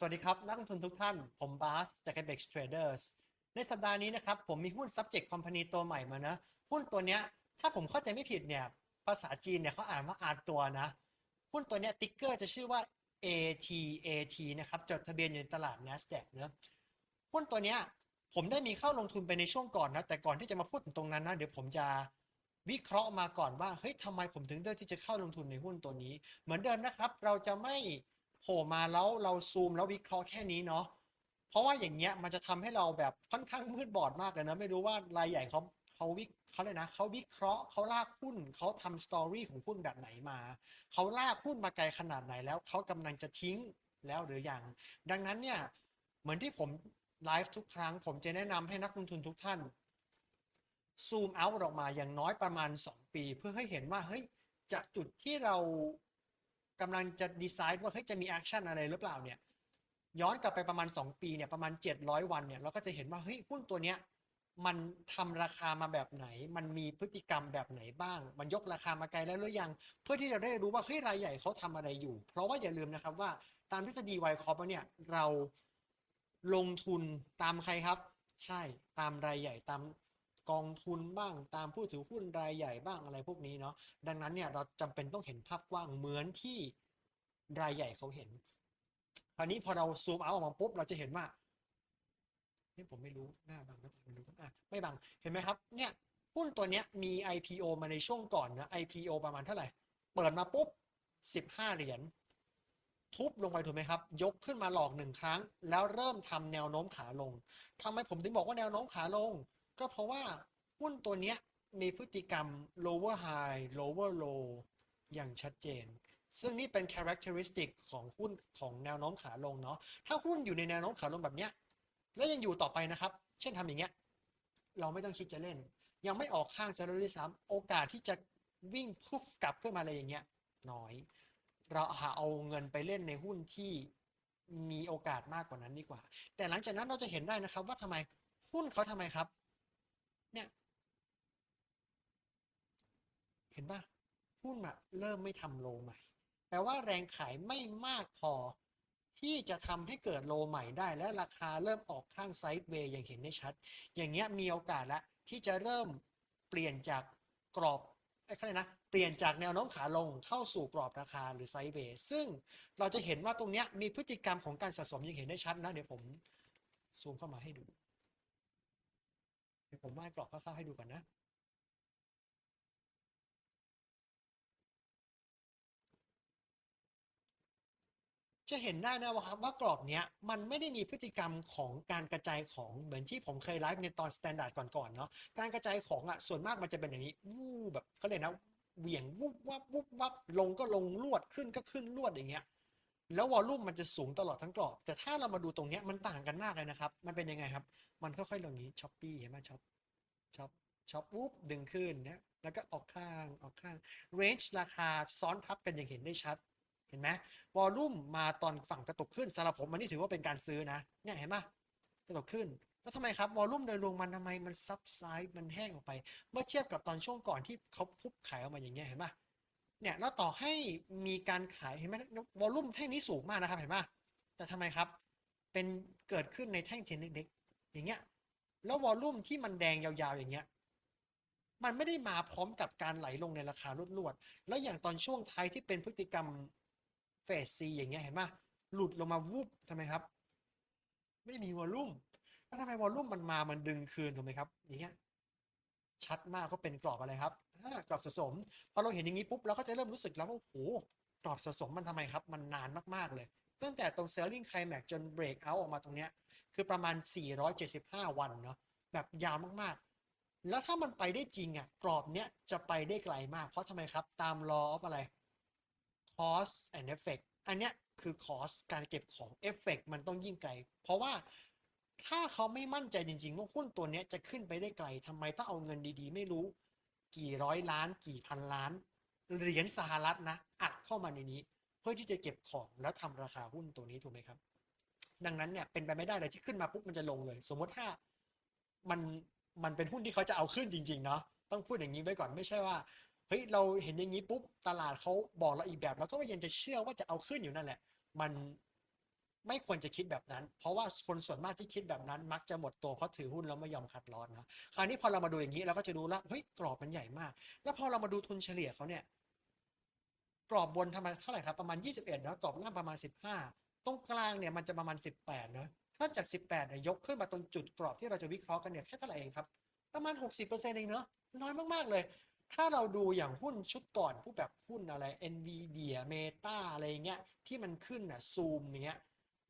สวัสดีครับ นักลงทุนทุกท่าน ผมบาสจาก Apex Traders ในสัปดาห์นี้นะครับ ผมมีหุ้น Subject Company ตัวใหม่มานะ หุ้นตัวเนี้ย ถ้าผมเข้าใจไม่ผิดเนี่ย ภาษาจีนเนี่ยเขาอ่านว่าอาตัวนะ หุ้นตัวเนี้ยติ๊กเกอร์จะชื่อว่า ATAT นะครับ จดทะเบียนอยู่ในตลาด NASDAQ เนะหุ้นตัวเนี้ยผมได้มีเข้าลงทุนไปในช่วงก่อนนะ แต่ก่อนที่จะมาพูดถึงตรงนั้นนะ เดี๋ยวผมจะวิเคราะห์มาก่อนว่า เฮ้ยทำไมผมถึงเลือกที่จะเข้าลงทุนในหุ้นตัวนี้ เหมือนเดิมนะครับ เราจะไม่ โผล่มาแล้วเราซูมแล้ววิเคราะห์แค่นี้เนาะเพราะว่าอย่างเงี้ยมันจะทำให้เราแบบค่อนข้างมืดบอดมากเลยนะไม่รู้ว่ารายใหญ่เขาเขาวิเขาเลยนะเขาวิเคราะห์เขาลากหุ้นเขาทำสตอรี่ของหุ้นแบบไหนมาเขาลากหุ้นมาไกลขนาดไหนแล้วเขากำลังจะทิ้งแล้วหรือยังดังนั้นเนี่ยเหมือนที่ผมไลฟ์ทุกครั้ง ผมจะแนะนำให้นักลงทุนทุกท่านซูมเอาออกมาอย่างน้อยประมาณ 2 ปี เพื่อให้เห็นว่าเฮ้ยจากจุดที่เรา กำลังจะดีไซน์ว่าเฮ้ยจะมีแอคชั่นอะไรหรือเปล่าเนี่ยย้อนกลับไปประมาณ 2 ปีเนี่ยประมาณ 700 วันเนี่ยเราก็จะเห็นว่าเฮ้ยหุ้นตัวเนี้ยมันทำราคามาแบบไหน มันมีพฤติกรรมแบบไหนบ้าง มันยกราคามาไกลแล้วหรือยัง เพื่อที่จะได้รู้ว่าเฮ้ยรายใหญ่เขาทำอะไรอยู่ เพราะว่าอย่าลืมนะครับว่าตามทฤษฎีไวคอปเนี่ยเราลงทุนตามใครครับ ใช่ตามรายใหญ่ตาม กองทุนบ้างตามผู้ถือหุ้นรายใหญ่บ้างอะไรพวกนี้เนาะดังนั้นเนี่ยเราจำเป็นต้องเห็นภาพกว้างเหมือนที่รายใหญ่เขาเห็นคราวนี้พอเราซูมเอาออกมาปุ๊บเราจะเห็นว่าเฮ้ยผมไม่รู้หน้าบังหรือเปล่าไม่รู้อะไม่บังเห็นไหมครับ เนี่ยหุ้นตัวเนี้ยมี IPO มาในช่วงก่อนนะ IPO ประมาณเท่าไหร่ เปิดมาปุ๊บ 15 เหรียญทุบลงไปถูกไหมครับ ยกขึ้นมาหลอกหนึ่งครั้ง แล้วเริ่มทำแนวโน้มขาลงทำไมผมถึงบอกว่าแนวโน้มขาลง ก็เพราะว่าหุ้นตัวเนี้ยมีพฤติกรรม lower high lower low อย่างชัดเจน ซึ่งนี่เป็น characteristic ของหุ้นของแนวโน้มขาลงเนาะ ถ้าหุ้นอยู่ในแนวโน้มขาลงแบบเนี้ย แล้วยังอยู่ต่อไปนะครับ เช่นทำอย่างเงี้ย เราไม่ต้องคิดจะเล่น ยังไม่ออกข้างซะเลยด้วยซ้ำโอกาสที่จะวิ่งพุฟกลับขึ้นมาอะไรอย่างเงี้ยน้อย เราหาเอาเงินไปเล่นในหุ้นที่มีโอกาสมากกว่านั้นดีกว่า แต่หลังจากนั้นเราจะเห็นได้นะครับว่าทำไมหุ้นเขาทำไมครับ เนี่ย เห็นปะหุ้นอะเริ่มไม่ทำโลใหม่ แปลว่าแรงขายไม่มากพอที่จะทำให้เกิดโลใหม่ได้และราคาเริ่มออกข้างไซด์เวย์อย่างเห็นได้ชัด อย่างเงี้ยมีโอกาสล้วที่จะเริ่มเปลี่ยนจากกรอบไอ้เขาเรียกนะเปลี่ยนจากแนวโน้มขาลงเข้าสู่กรอบราคาหรือไซด์เวย์ซึ่งเราจะเห็นว่าตรงเนี้ยมีพฤติกรรมของการสะสมย่างเห็นได้ชัดนะ เดี๋ยวผมซูมเข้ามาให้ดู เดี๋ยวผมวาดกรอบคร่าวๆให้ดูก่อนนะจะเห็นได้นะว่าครับว่ากรอบเนี้ยมันไม่ได้มีพฤติกรรมของการกระจายของเหมือนที่ผมเคยไลฟ์ในตอนสแตนดาร์ดก่อนๆเนาะการกระจายของอะส่วนมากมันจะเป็นอย่างนี้วูบแบบเขาเรียกนะเหวี่ยงวุบวับวุบวับลงก็ลงลวดขึ้นก็ขึ้นลวดอย่างเงี้ย แล้ววอลลุ่มมันจะสูงตลอดทั้งกรอบ แต่ถ้าเรามาดูตรงเนี้ยมันต่างกันมากเลยนะครับ มันเป็นยังไงครับ มันค่อยๆลงนี้ช้อปปี้เห็นไหมช็อปช็อปช็อปวุบดึงขึ้นเนี่ยแล้วก็ออกข้างออกข้างเรนจ์ราคาซ้อนทับกันอย่างเห็นได้ชัด เห็นไหมวอลลุ่มมาตอนฝั่งกระตุกขึ้นสำหรับผมมันนี่ถือว่าเป็นการซื้อนะ เนี่ยเห็นไหมกระตุกขึ้นแล้วทำไมครับวอลลุ่มโดยรวมมันทำไมมันซับไซด์มันแห้งออกไป เมื่อเทียบกับตอนช่วงก่อนที่เขาพุบขายออกมาอย่างเงี้ยเห็นไหม เนี่ยแล้วต่อให้มีการขายเห็นไหมวอลลุ่มแท่งนี้สูงมากนะครับเห็นไหมแต่ทำไมครับ เป็นเกิดขึ้นในแท่งเทนเด็กๆอย่างเงี้ยแล้ววอลลุ่มที่มันแดงยาวๆอย่างเงี้ยมันไม่ได้มาพร้อมกับการไหลลงในราคารวดๆแล้วอย่างตอนช่วงท้ายที่เป็นพฤติกรรมเฟสซีอย่างเงี้ยเห็นไหมหลุดลงมาวุบทำไมครับ ไม่มีวอลลุ่มแล้วทำไมวอลลุ่มมันมามันดึงคืนถูกไหมครับ อย่างเงี้ย ชัดมากก็เป็นกรอบอะไรครับกรอบสะสมพอเราเห็นอย่างนี้ปุ๊บเราก็จะเริ่มรู้สึกแล้วว่าโอ้โหกรอบสะสมมันทำไมครับ มันนานมากๆเลย ตั้งแต่ตรง selling climax จน break out ออกมาตรงเนี้ยคือประมาณ 475 วันเนาะแบบยาวมากๆ แล้วถ้ามันไปได้จริงอะกรอบเนี้ยจะไปได้ไกลมาก เพราะทำไมครับ ตาม law of อะไร cost and effect อันเนี้ยคือ cost การเก็บของ effect มันต้องยิ่งไกล เพราะว่า ถ้าเขาไม่มั่นใจจริงๆว่าหุ้นตัวนี้จะขึ้นไปได้ไกลทำไมต้องเอาเงินดีๆ ไม่รู้ กี่ร้อยล้าน กี่พันล้าน เหรียญสหรัฐนะ อัดเข้ามาในนี้ เพื่อที่จะเก็บของแล้วทำราคาหุ้นตัวนี้ถูกไหมครับ ดังนั้นเนี่ยเป็นไปไม่ได้เลยที่ขึ้นมาปุ๊บมันจะลงเลย สมมติถ้ามันมันเป็นหุ้นที่เขาจะเอาขึ้นจริงๆเนาะต้องพูดอย่างนี้ไว้ก่อนไม่ใช่ว่าเฮ้ยเราเห็นอย่างนี้ปุ๊บตลาดเขาบอกเราอีกแบบเราก็ยังจะเชื่อว่าจะเอาขึ้นอยู่นั่นแหละ มัน ไม่ควรจะคิดแบบนั้น เพราะว่าคนส่วนมากที่คิดแบบนั้น มักจะหมดตัวเพราะถือหุ้นแล้วไม่ยอมขัดลอสนะคราวนี้พอเรามาดูอย่างนี้เราก็จะรู้แล้วเฮ้ยกรอบมันใหญ่มาก แล้วพอเรามาดูทุนเฉลี่ยเขาเนี่ยกรอบบนทำไมเท่าไหร่ครับประมาณ 21เนอะกรอบล่างประมาณ 15 ตรงกลางเนี่ยมันจะประมาณ 18เนอะถ้าจาก 18เนี่ยยกขึ้นมาตรงจุดกรอบที่เราจะวิเคราะห์กันเนี่ยแค่เท่าไหร่เองครับประมาณ 60%เองเนอะน้อยมากๆเลย ถ้าเราดูอย่างหุ้นชุดก่อนผู้แบบหุ้นอะไร NVIDIA Meta อะไรเงี้ยที่มันขึ้นอะซูมเงี้ย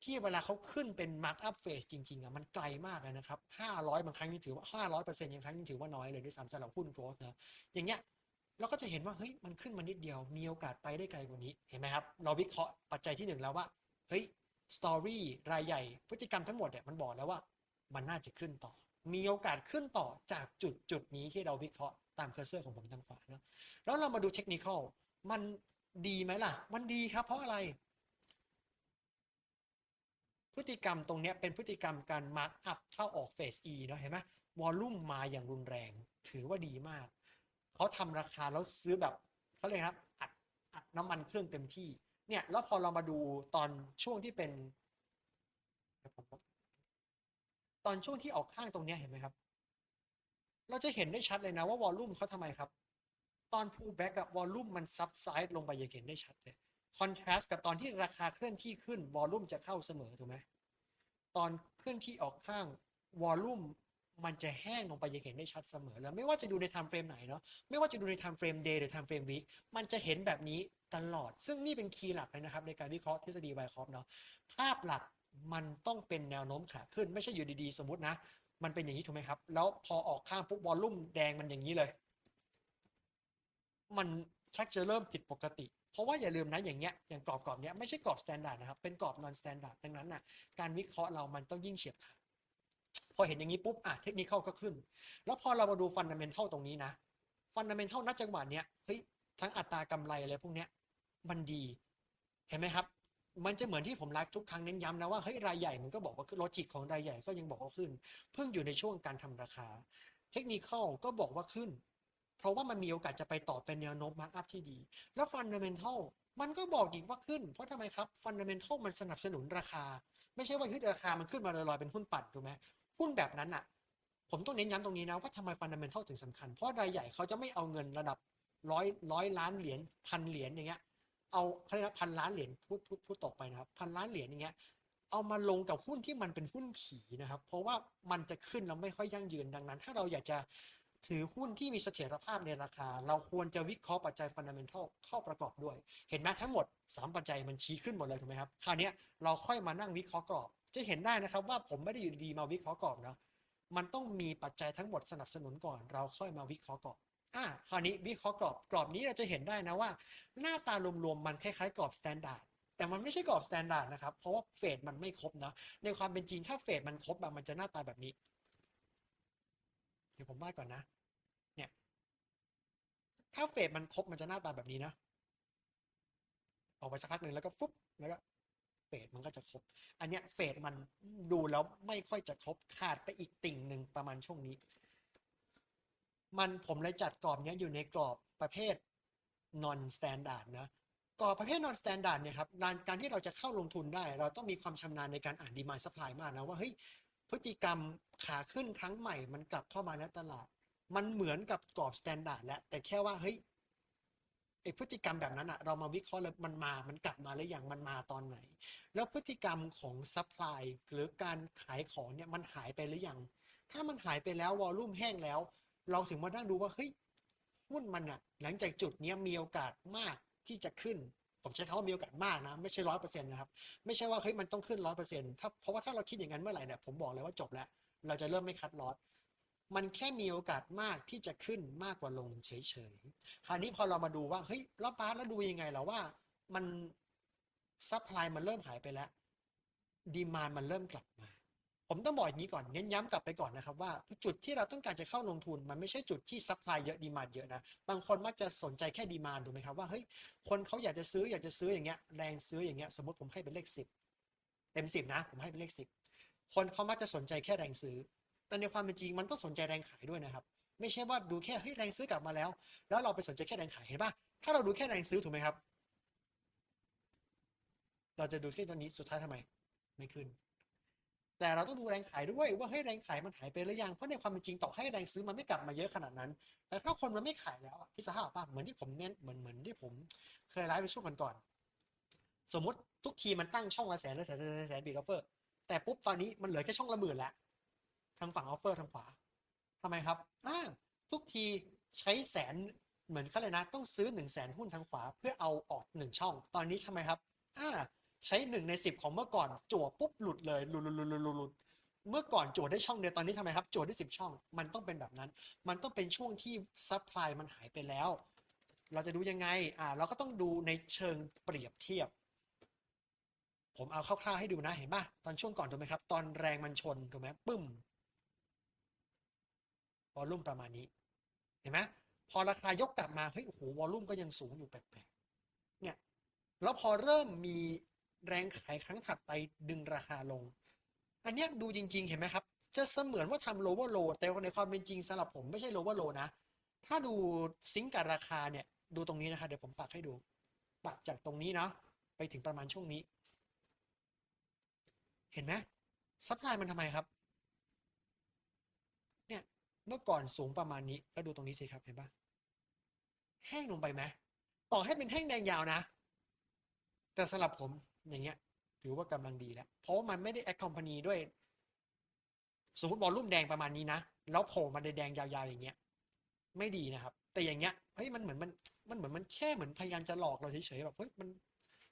ที่เวลาเขาขึ้นเป็น mark up phase จริงๆอะมันไกลมากเลยนะครับ500บางครั้งนี่ถือว่า500%ยังครั้งยังถือว่าน้อยเลยด้วยซ้ำสำหรับหุ้น growth นะอย่างเงี้ยเราก็จะเห็นว่าเฮ้ยมันขึ้นมานิดเดียวมีโอกาสไปได้ไกลกว่านี้เห็นไหมครับ เราวิเคราะห์ปัจจัยที่หนึ่งแล้วว่าเฮ้ยสตอรี่รายใหญ่ พฤติกรรมทั้งหมดเนี่ยมันบอกแล้วว่ามันน่าจะขึ้นต่อ มีโอกาสขึ้นต่อจากจุดจุดนี้ที่เราวิเคราะห์ตามเคอร์เซอร์ของผมทางขวาเนาะแล้วเรามาดูเทคนิคอลมันดีไหมล่ะ มันดีครับเพราะอะไร พฤติกรรมตรงนี้เป็นพฤติกรรมการมาร์กอัพเข้าออกเฟส E เนาะเห็นไหมวอลลุ่มมาอย่างรุนแรง ถือว่าดีมาก เขาทำราคาแล้วซื้อแบบเขาเรียกครับอัดอัดน้ำมันเครื่องเต็มที่เนี่ยแล้วพอเรามาดูตอนช่วงที่เป็น ตอนช่วงที่ออกข้างตรงนี้เห็นไหมครับ เราจะเห็นได้ชัดเลยนะว่าวอลลุ่มเขาทำไมครับ ตอน pull back อะวอลลุ่มมันซับไซด์ลงไปอย่างเห็นได้ชัดเลย คอนทราสต์กับตอนที่ราคาเคลื่อนที่ขึ้นวอลลุ่มจะเข้าเสมอถูกไหมตอนเคลื่อนที่ออกข้างวอลลุ่มมันจะแห้งลงไปย่างเห็นได้ชัดเสมอแล้วไม่ว่าจะดูใน time frame ไหนเนาะไม่ว่าจะดูใน time frame day หรือ time frame week มันจะเห็นแบบนี้ตลอด ซึ่งนี่เป็นคีย์หลักเลยนะครับ ในการวิเคราะห์ทฤษฎีไวคอฟเนาะภาพหลักมันต้องเป็นแนวโน้มขาขึ้นไม่ใช่อยู่ดีๆ สมมตินะ มันเป็นอย่างนี้ถูกไหมครับ แล้วพอออกข้างปุ๊บวอลลุ่มแดงมันอย่างนี้เลย มันชักจะเริ่มผิดปกติ ราะว่าอย่าลืมนะอย่างเงี้ยอย่างกรอบกรอบเนี้ยไม่ใช่กรอบสแตนดาร์ดนะครับเป็นกรอบนอนสแตนดาร์ดดังนั้นน่ะการวิเคราะห์เรามันต้องยิ่งเฉียบขาดพอเห็นอย่างนี้ปุ๊บอะเทคนิคเข้าก็ขึ้น แล้วพอเรามาดูฟันดัมเมนทัลตรงนี้นะฟันดัมเมนทัลณจังหวะเนี้ยเฮ้ยทั้งอัตรากำไรอะไรพวกเนี้ยมันดีเห็นไหมครับ มันจะเหมือนที่ผมไลฟ์ทุกครั้งเน้นย้ำนะว่าเฮ้ยรายใหญ่มันก็บอกว่าลอจิกของรายใหญ่ก็ยังบอกว่าขึ้น เพิ่งอยู่ในช่วงการทำราคา เทคนิคเข้าก็บอกว่าขึ้น เพราะว่ามันมีโอกาสจะไปต่อเป็นแนวโน้มมาร์กอัพที่ดี แล้วฟันเดเมนทัลมันก็บอกอีกว่าขึ้น เพราะทำไมครับฟันเดเมนทัลมันสนับสนุนราคา ไม่ใช่ว่าขึ้นราคามันขึ้นมาลอยๆเป็นหุ้นปั่นถูกไหมหุ้นแบบนั้นอะ ผมต้องเน้นย้ำตรงนี้นะว่าทำไมฟันเดเมนทัลถึงสำคัญ เพราะรายใหญ่เขาจะไม่เอาเงินระดับร้อยร้อยล้านเหรียญพันเหรียญอย่างเงี้ยเอาเขาเรียกว่าพันล้านเหรียญพูดพูดพูดตกไปนะครับพันล้านเหรียญอย่างเงี้ยเอามาลงกับหุ้นที่มันเป็นหุ้นผีนะครับ เพราะว่ามันจะขึ้นแล้วไม่ค่อยยั่งยืนดังนั้น ถ้าเราอยากจะ ถือหุ้นที่มีเสถียรภาพในราคา เราควรจะวิเคราะห์ปัจจัยฟันดัมเมนทัลเข้าประกอบด้วย เห็นไหมทั้งหมด 3 ปัจจัยมันชี้ขึ้นหมดเลยถูกไหมครับคราวนี้เราค่อยมานั่งวิเคราะห์กรอบ จะเห็นได้นะครับว่าผมไม่ได้อยู่ดีๆมาวิเคราะห์กรอบนะมันต้องมีปัจจัยทั้งหมดสนับสนุนก่อน เราค่อยมาวิเคราะห์กรอบอ่าคราวนี้วิเคราะห์กรอบกรอบนี้เราจะเห็นได้นะว่า หน้าตารวมๆมันคล้ายๆกรอบสแตนดาร์ดแต่มันไม่ใช่กรอบสแตนดาร์ดนะครับเพราะว่าเฟดมันไม่ครบนะในความเป็นจริงถ้าเฟดมันครบมันจะหน้าตาแบบนี้ ดี๋ยวผมวาดก่อนนะ เนี่ย ถ้าเฟดมันครบมันจะหน้าตาแบบนี้นะ ออกไปสักพักหนึ่งแล้วก็ฟุ๊บแล้วก็เฟดมันก็จะครบ อันเนี้ยเฟดมันดูแล้วไม่ค่อยจะครบขาดไปอีกติ่งหนึ่งประมาณช่วงนี้ มันผมเลยจัดกรอบเนี้ยอยู่ในกรอบประเภท non standard นะกรอบประเภท non standard เนี่ยครับการการที่เราจะเข้าลงทุนได้ เราต้องมีความชำนาญในการอ่าน demand supply มากนะว่าเฮ้ย พฤติกรรมขาขึ้นครั้งใหม่มันกลับเข้ามาในตลาด มันเหมือนกับกรอบ standard แล้ว แต่แค่ว่าเฮ้ยไอพฤติกรรมแบบนั้นอะเรามาวิเคราะห์แล้วมันมา มันกลับมาหรือยังมันมาตอนไหน แล้วพฤติกรรมของ supply หรือการขายของเนี่ยมันหายไปหรือยัง ถ้ามันหายไปแล้ววอลลุ่มแห้งแล้ว เราถึงมานั่งดูว่าเฮ้ยหุ้นมันอะหลังจากจุดเนี้ยมีโอกาสมากที่จะขึ้น ผมใช้คำว่ามีโอกาสมากนะ ไม่ใช่ร้อยเปอร์เซ็นต์นะครับ ไม่ใช่ว่าเฮ้ยมันต้องขึ้นร้อยเปอร์เซ็นต์ถ้าเพราะว่าถ้าเราคิดอย่างนั้นเมื่อไหร่เนี่ยผมบอกเลยว่าจบแล้ว เราจะเริ่มไม่คัดลอสมันแค่มีโอกาสมากที่จะขึ้นมากกว่าลงเฉยๆ คราวนี้พอเรามาดูว่าเฮ้ยแล้วป้าแล้วดูยังไงแล้วว่ามันซัพพลายมันเริ่มหายไปแล้วดีมานมันเริ่มกลับมา ผมต้องบอกอย่างนี้ก่อนเน้นย้ำกลับไปก่อนนะครับว่าจุดที่เราต้องการจะเข้าลงทุน มันไม่ใช่จุดที่ซัพพลายเยอะดีมานเยอะนะบางคนมักจะสนใจแค่ดีมานถูไหมครับว่าเฮ้ยคนเขาอยากจะซื้ออยากจะซื้ออย่างเงี้ยแรงซื้ออย่างเงี้ยสมมติผมให้เป็นเลขสิบเต็มสิบนะ ผมให้เป็นเลขสิบคนเขามักจะสนใจแค่แรงซื้อ แต่ในความเป็นจริงมันต้องสนใจแรงขายด้วยนะครับ ไม่ใช่ว่าดูแค่เฮ้ยแรงซื้อกลับมาแล้ว แล้วเราไปสนใจแค่แรงขายเห็นปะถ้าเราดูแค่แรงซื้อถูกไหมครับ เราจะดูแค่ตัวนี้สุดท้ายทำไม ไม่ขึ้น แต่เราต้องดูแรงขายด้วยว่าให้แรงขายมันหายไปหรือยังเพราะในความเป็นจริงต่อให้แรงซื้อมันไม่กลับมาเยอะขนาดนั้น แต่ถ้าคนมันไม่ขายแล้วพี่สหาป่ะเหมือนที่ผมเน้นเหมือนเหมือนที่ผมเคยไลฟ์ไปช่วงก่อนๆสมมติทุกทีมันตั้งช่องละแสนละแสนละแสนแสนบีออฟเฟอร์แต่ปุ๊บตอนนี้มันเหลือแค่ช่องละหมื่นล้วทางฝั่งออฟเฟอร์ทางขวาทำไมครับอ่าทุกทีใช้แสนเหมือนเขาเลยนะ ต้องซื้อหนึ่งแสนหุ้นทางขวาเพื่อเอาออกหนึ่งช่อง ตอนนี้ทำไมครับอ่า ใช้หนึ่งในสิบของเมื่อก่อนจั่วปุ๊บหลุดเลยหลุดหลุดหลุดหลุดหลุดเมื่อก่อนจั่วได้ช่องเดียวตอนนี้ทำไมครับจั่วได้สิบช่อง มันต้องเป็นแบบนั้น มันต้องเป็นช่วงที่ซัพพลายมันหายไปแล้ว เราจะดูยังไงอ่าเราก็ต้องดูในเชิงเปรียบเทียบ ผมเอาคร่าวๆให้ดูนะเห็นป่ะตอนช่วงก่อนถูกไหมครับ ตอนแรงมันชนถูกไหมปึ้มวอลลุ่มประมาณนี้ เห็นไหมพอราคายกกลับมาเฮ้ยโอ้โหวอลลุ่มก็ยังสูงอยู่แปลกๆเนี่ยแล้วพอเริ่มมี แรงขายครั้งถัดไปดึงราคาลง อันนี้ดูจริง ๆ เห็นไหมครับ จะเสมือนว่าทำ lower low แต่ในความเป็นจริงสำหรับผมไม่ใช่ lower low นะ ถ้าดูซิงก์กับราคาเนี่ย ดูตรงนี้นะคะ เดี๋ยวผมปักให้ดู ปักจากตรงนี้เนาะไปถึงประมาณช่วงนี้ เห็นไหมซัพพลายมันทำไมครับ เนี่ยเมื่อก่อนสูงประมาณนี้แล้วดูตรงนี้สิครับเห็นปะแห้งลงไปไหมต่อให้เป็นแห้งแดงยาวนะ แต่สำหรับผม อย่างเงี้ย ถือว่ากำลังดีแล้ว เพราะมันไม่ได้แอคคอมพานีด้วย สมมติวอลลุ่มแดงประมาณนี้นะ แล้วโผล่มาในแดงยาวๆอย่างเงี้ย ไม่ดีนะครับ แต่อย่างเงี้ยเฮ้ยมันเหมือนมันมันเหมือนมันแค่เหมือนพยายามจะหลอกเราเฉยๆแบบเฮ้ยมัน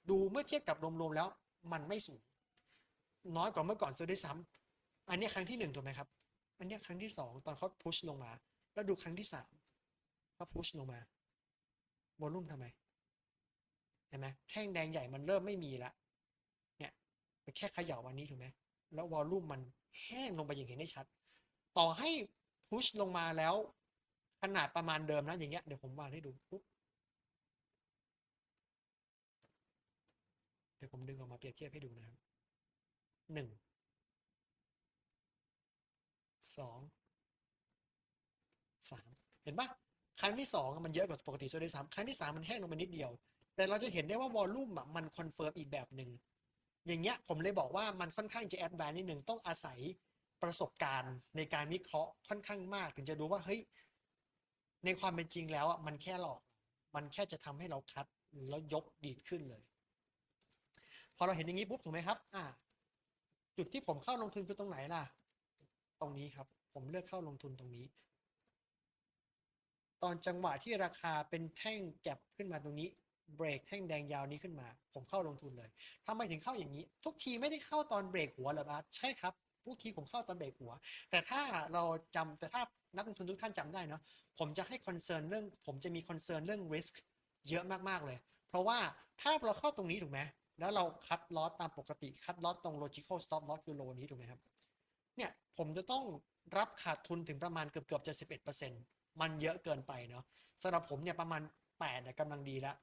ดูเมื่อเทียบกับรวมๆแล้ว มันไม่สูง น้อยกว่าเมื่อก่อนซะด้วยซ้ำอันนี้ครั้งที่หนึ่งถูกไหมครับ อันนี้ครั้งที่สองตอนเขาพุชลงมา แล้วดูครั้งที่สามเขาพุชลงมา วอลลุ่มทำไมเห็นไหมแท่งแดงใหญ่มันเริ่มไม่มีละ ไปแค่ขย่าวันนี้ถูกไหมแล้ววอลลุ่มมันแห้งลงไปอย่างเห็นได้ชัด ต่อให้พุชลงมาแล้ว ขนาดประมาณเดิมนะอย่างเงี้ยเดี๋ยวผมวางให้ดูปุ๊บเดี๋ยวผมดึงออกมาเปรียบเทียบให้ดูนะครับหนึ่งสองสามเห็นปะครั้งที่สองมันเยอะกว่าปกติซะด้วยซ้ำครั้งที่สามมันแห้งลงไปนิดเดียว แต่เราจะเห็นได้ว่าวอลลุ่มอะมันคอนเฟิร์มอีกแบบหนึ่ง อย่างเงี้ยผมเลยบอกว่ามันค่อนข้างจะแอดแวนนิดหนึ่งต้องอาศัยประสบการณ์ในการวิเคราะห์ค่อนข้างมาก ถึงจะดูว่าเฮ้ยในความเป็นจริงแล้วอะมันแค่หลอก มันแค่จะทำให้เราคัดแล้วยกดีดขึ้นเลย พอเราเห็นอย่างนี้ปุ๊บถูกไหมครับ อ่า จุดที่ผมเข้าลงทุนคือตรงไหนล่ะ ตรงนี้ครับ ผมเลือกเข้าลงทุนตรงนี้ ตอนจังหวะที่ราคาเป็นแท่งแก็บขึ้นมาตรงนี้ เบรกแท่งแดงยาวนี้ขึ้นมา ผมเข้าลงทุนเลยทำไมถึงเข้าอย่างนี้ ทุกทีไม่ได้เข้าตอนเบรกหัวหรอบาสใช่ครับทุกทีผมเข้าตอนเบรกหัว แต่ถ้าเราจำแต่ถ้านักลงทุนทุกท่านจำได้เนาะผมจะให้คอนเซิร์นเรื่อง ผมจะมีคอนเซิร์นเรื่อง risk เยอะมากๆเลย เพราะว่าถ้าเราเข้าตรงนี้ถูกไหมแล้วเราคัดลอสตามปกติ คัดลอสตรง logical stop loss คือโลนี้ถูกไหมครับเนี่ยผมจะต้องรับขาดทุนถึงประมาณเกือบเกือบจะสิบเอ็ดเปอร์เซ็นต์มันเยอะเกินไปเนาะสำหรับผมเนี่ยประมาณแปดเนี่ยกำลังดีแล้ว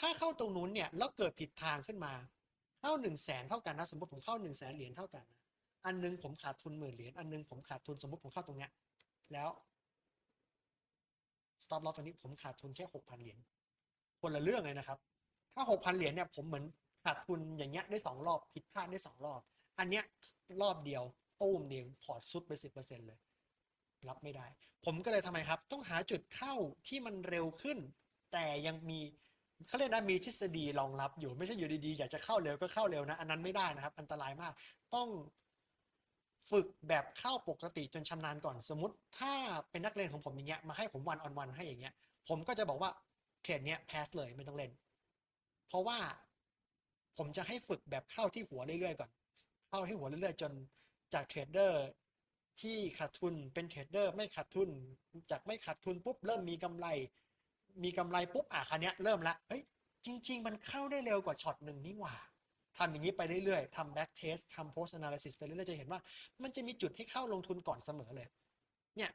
ถ้าเข้าตรงนู้นเนี่ยแล้วเกิดผิดทางขึ้นมาเข้าหนึ่งแสนเท่ากันนะสมมติผมเข้าหนึ่งแสนเหรียญเท่ากันนะอันหนึงผมขาดทุนหมื่นเหรียญอันหนึงผมขาดทุนสมมติผมเข้าตรงเนี้ยแล้ว stop loss ตรงนี้ผมขาดทุนแค่หกพันเหรียญคนละเรื่องเลยนะครับ ถ้าหกพันเหรียญเนี่ยผมเหมือนขาดทุนอย่างเงี้ยได้สองรอบผิดพลาดได้สองรอบ อันเนี้ยรอบเดียวตู้มเดียวพอร์ตซุดไปสิบเปอร์เซ็นต์เลย รับไม่ได้ ผมก็เลยทำไมครับ ต้องหาจุดเข้าที่มันเร็วขึ้น แต่ยังมี เขาเรียกนะมีทฤษฎีรองรับอยู่ไม่ใช่อยู่ดีๆ อยากจะเข้าเร็วก็เข้าเร็วนะ อันนั้นไม่ได้นะครับ อันตรายมากต้องฝึกแบบเข้าปกติจนชำนาญก่อนสมมติ ถ้าเป็นนักเรียนของผมอย่างเงี้ยมาให้ผมวันออนวันให้อย่างเงี้ย ผมก็จะบอกว่าเทรดเนี้ยแพสเลยไม่ต้องเล่น เพราะว่าผมจะให้ฝึกแบบเข้าที่หัวเรื่อยๆก่อน เข้าให้หัวเรื่อยๆ จนจากเทรดเดอร์ที่ขาดทุนเป็นเทรดเดอร์ไม่ขาดทุน จากไม่ขาดทุนปุ๊บเริ่มมีกำไร มีกำไรปุ๊บอะคันนี้เริ่มละเฮ้ยจริง ๆ มันเข้าได้เร็วกว่าช็อตหนึ่งนี่หว่าทำอย่างนี้ไปเรื่อยๆทำ back test ทำ post analysis ไปเรื่อยๆจะเห็นว่า มันจะมีจุดให้เข้าลงทุนก่อนเสมอเลย เนี่ย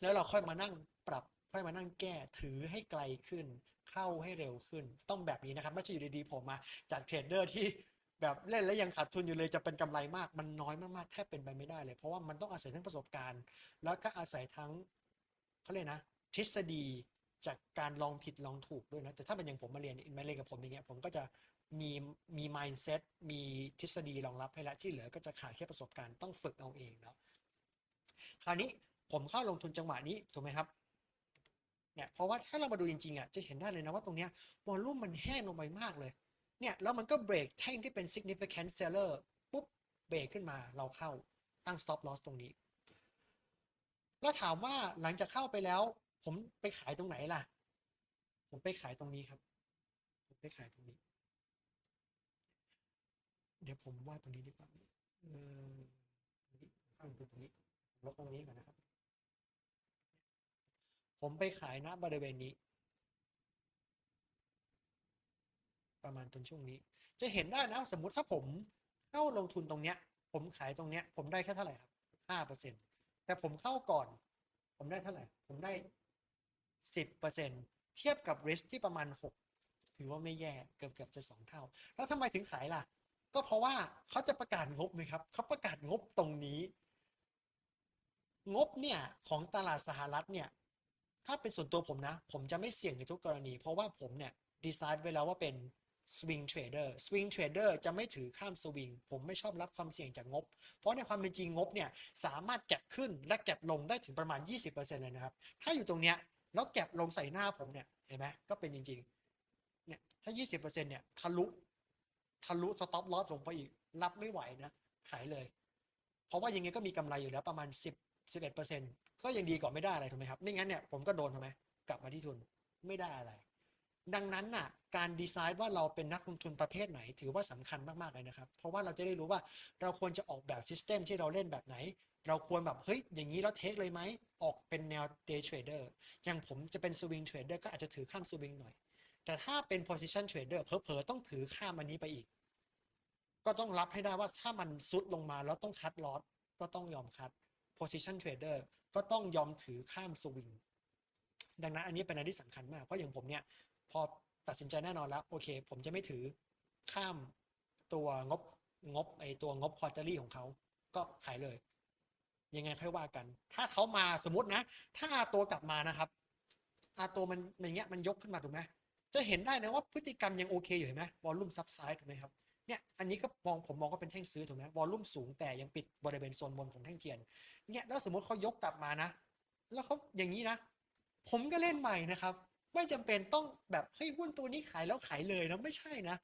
แล้วเราค่อยมานั่งปรับ ค่อยมานั่งแก้ถือให้ไกลขึ้น เข้าให้เร็วขึ้น ต้องแบบนี้นะครับ ไม่ใช่อยู่ดีๆผมมาจากเทรดเดอร์ที่แบบเล่นแล้วยังขาดทุนอยู่เลยจะเป็นกำไรมาก มันน้อยมากๆแทบเป็นไปไม่ได้เลย เพราะว่ามันต้องอาศัยทั้งประสบการณ์ แล้วก็อาศัยทั้งเขาเรียกนะ ทฤษฎี จากการลองผิดลองถูกด้วยนะ แต่ถ้าเป็นอย่างผมมาเรียนมาเรียนกับผมอย่างเงี้ยผมก็จะมีมี mindset มีทฤษฎีรองรับให้ล้วที่เหลือก็จะขาดแค่ประสบการณ์ต้องฝึกเอาเองเนาะคราวนี้ผมเข้าลงทุนจังหวะนี้ถูกไหมครับเนี่ยเพราะว่าถ้าเรามาดูจริงๆอะจะเห็นได้เลยนะว่าตรงเนี้ยวอลลุ่มมันแห้งลงไปมากเลยเนี่ยแล้วมันก็เบรกแท่งที่เป็น significant seller ปุ๊บเบรกขึ้นมาเราเข้าตั้ง stop loss ตรงนี้ แล้วถามว่าหลังจากเข้าไปแล้ว ผมไปขายตรงไหนล่ะ ผมไปขายตรงนี้ครับ ผมไปขายตรงนี้ เดี๋ยวผมวาดตรงนี้ดีกว่าเออตรงนี้ข้างบนตรงนี้ลบตรงนี้ก่อนนะครับ ผมไปขายณบริเวณนี้ ประมาณตรงช่วงนี้ จะเห็นได้นะสมมุติถ้าผมเข้าลงทุนตรงเนี้ย ผมขายตรงเนี้ย ผมได้แค่เท่าไหร่ครับห้าเปอร์เซ็นแต่ผมเข้าก่อน ผมได้เท่าไหร่ ผมได้ สิบเปอร์เซ็นเทียบกับ risk ที่ประมาณหกถือว่าไม่แย่เกือบเกือบจะสองเท่า แล้วทำไมถึงขายล่ะ ก็เพราะว่าเขาจะประกาศงบนะครับเขาประกาศงบตรงนี้ งบเนี่ย ของตลาดสหรัฐเนี่ย ถ้าเป็นส่วนตัวผมนะ ผมจะไม่เสี่ยงในทุกกรณี เพราะว่าผมเนี่ย ดีไซน์ไว้แล้วว่าเป็น swing trader swing trader จะไม่ถือข้ามสวิงผมไม่ชอบรับความเสี่ยงจากงบ เพราะในความเป็นจริงงบเนี่ย สามารถแก็บขึ้นและแก็บลงได้ถึงประมาณ 20%เลยนะครับ ถ้าอยู่ตรงเนี้ย แล้วแก็บลงใส่หน้าผมเนี่ยเห็นไหมก็เป็นจริงๆเนี่ยถ้า 20%เนี่ยทะลุทะลุสต็อปลอสลงไปอีกรับไม่ไหวนะขายเลย เพราะว่ายังไงก็มีกำไรอยู่แล้วประมาณ 10 11%ก็ยังดีกว่าไม่ได้อะไรถูกไหมครับไม่งั้นเนี่ยผมก็โดนทำไมกลับมาที่ทุนไม่ได้อะไร ดังนั้นน่ะการดีไซน์ว่าเราเป็นนักลงทุนประเภทไหน ถือว่าสำคัญมาก ๆ เลยนะครับ เพราะว่าเราจะได้รู้ว่าเราควรจะออกแบบซิสเต็มที่เราเล่นแบบไหน เราควรแบบ เฮ้ย อย่างนี้เราเทคเลยไหม ออกเป็นแนว day trader อย่างผมจะเป็น swing trader ก็อาจจะถือข้าม swing หน่อย แต่ถ้าเป็น position trader เผลอๆต้องถือข้ามอันนี้ไปอีก ก็ต้องรับให้ได้ว่าถ้ามันซุดลงมาแล้วต้องคัดลอสก็ต้องยอมคัด position trader ก็ต้องยอมถือข้าม swing ดังนั้นอันนี้เป็นอะไรที่สำคัญมาก เพราะอย่างผมเนี่ย พอตัดสินใจแน่นอนแล้ว โอเค ผมจะไม่ถือข้ามตัวงบงบไอตัวงบควอเตอรี่ของเขาก็ขายเลย ยังไงค่อยว่ากัน ถ้าเขามาสมมตินะ ถ้าตัวกลับมานะครับอาตัวมันอย่างเงี้ยมันยกขึ้นมาถูกไหมจะเห็นได้นะว่าพฤติกรรมยังโอเคอยู่เห็นไหมวอลลุ่มซับไซด์ถูกไหมครับเนี่ยอันนี้ก็มองผมมองก็เป็นแท่งซื้อถูกไหมวอลลุ่มสูงแต่ยังปิดบริเวณโซนบนของแท่งเทียนเนี่ยแล้วสมมติเขายกกลับมานะ แล้วเขาอย่างนี้นะ ผมก็เล่นใหม่นะครับ ไม่จำเป็นต้องแบบเฮ้ยหุ้นตัวนี้ขายแล้วขายเลยนะไม่ใช่นะ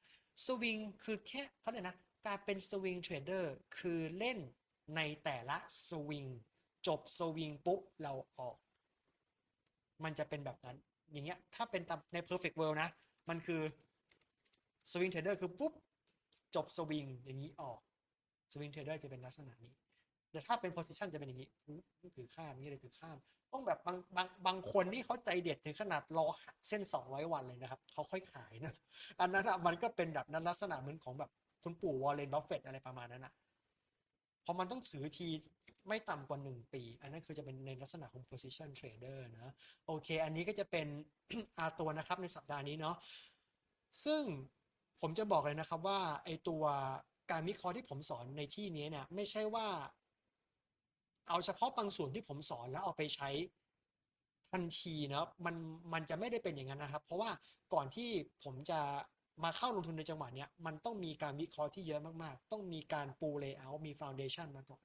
สวิงคือแค่เขาเลยนะการเป็นสวิงเทรดเดอร์คือเล่นในแต่ละสวิงจบสวิงปุ๊บเราออก มันจะเป็นแบบนั้น อย่างเงี้ยถ้าเป็นใน perfect world นะ มันคือสวิงเทรดเดอร์คือปุ๊บจบสวิงอย่างนี้ออกสวิงเทรดเดอร์จะเป็นลักษณะนี้ แต่ถ้าเป็น position จะเป็นอย่างนี้ถือข้ามนี้เลยถือข้าม ต้องแบบบางบางบางคนนี่เขาใจเด็ดถึงขนาดรอหักเส้น 200 วันเลยนะครับเขาค่อยขายนะอันนั้นอะมันก็เป็นแบบนั้นลักษณะเหมือนของแบบคุณปู่วอร์เรนบัฟเฟตอะไรประมาณนั้นอะพราะมันต้องถือทีไม่ต่ำกว่า 1 ปี อันนั้นคือจะเป็นในลักษณะของ position trader นะโอเค อันนี้ก็จะเป็นอาตัวนะครับในสัปดาห์นี้เนาะซึ่งผมจะบอกเลยนะครับว่าไอตัวการวิเคราะห์ที่ผมสอนในที่นี้เนี่ยไม่ใช่ว่า เอาเฉพาะบางส่วนที่ผมสอนแล้วเอาไปใช้ทันทีนะมันมันจะไม่ได้เป็นอย่างนั้นนะครับ เพราะว่าก่อนที่ผมจะมาเข้าลงทุนในจังหวะเนี้ยมันต้องมีการวิเคราะห์ที่เยอะมากๆ ต้องมีการปูเลเยอร์มีฟ u วเดชันมาก่อน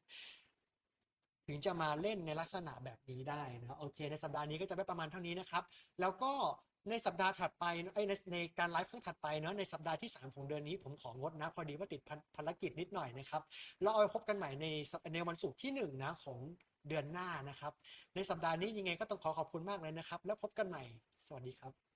ถึงจะมาเล่นในลักษณะแบบนี้ได้นะโอเค ในสัปดาห์นี้ก็จะได้ประมาณเท่านี้นะครับ แล้วก็ ในสัปดาห์ถัดไปไอ้ในในการไลฟ์ครั้งถัดไปเนาะในสัปดาห์ที่ 3 ของเดือนนี้ผมของดนะ พอดีว่าติดภารกิจนิดหน่อยนะครับเราเอาไปพบกันใหม่ในในวันศุกร์ที่ 1 นะของเดือนหน้านะครับ ในสัปดาห์นี้ยังไงก็ต้องขอขอบคุณมากเลยนะครับ แล้วพบกันใหม่ สวัสดีครับ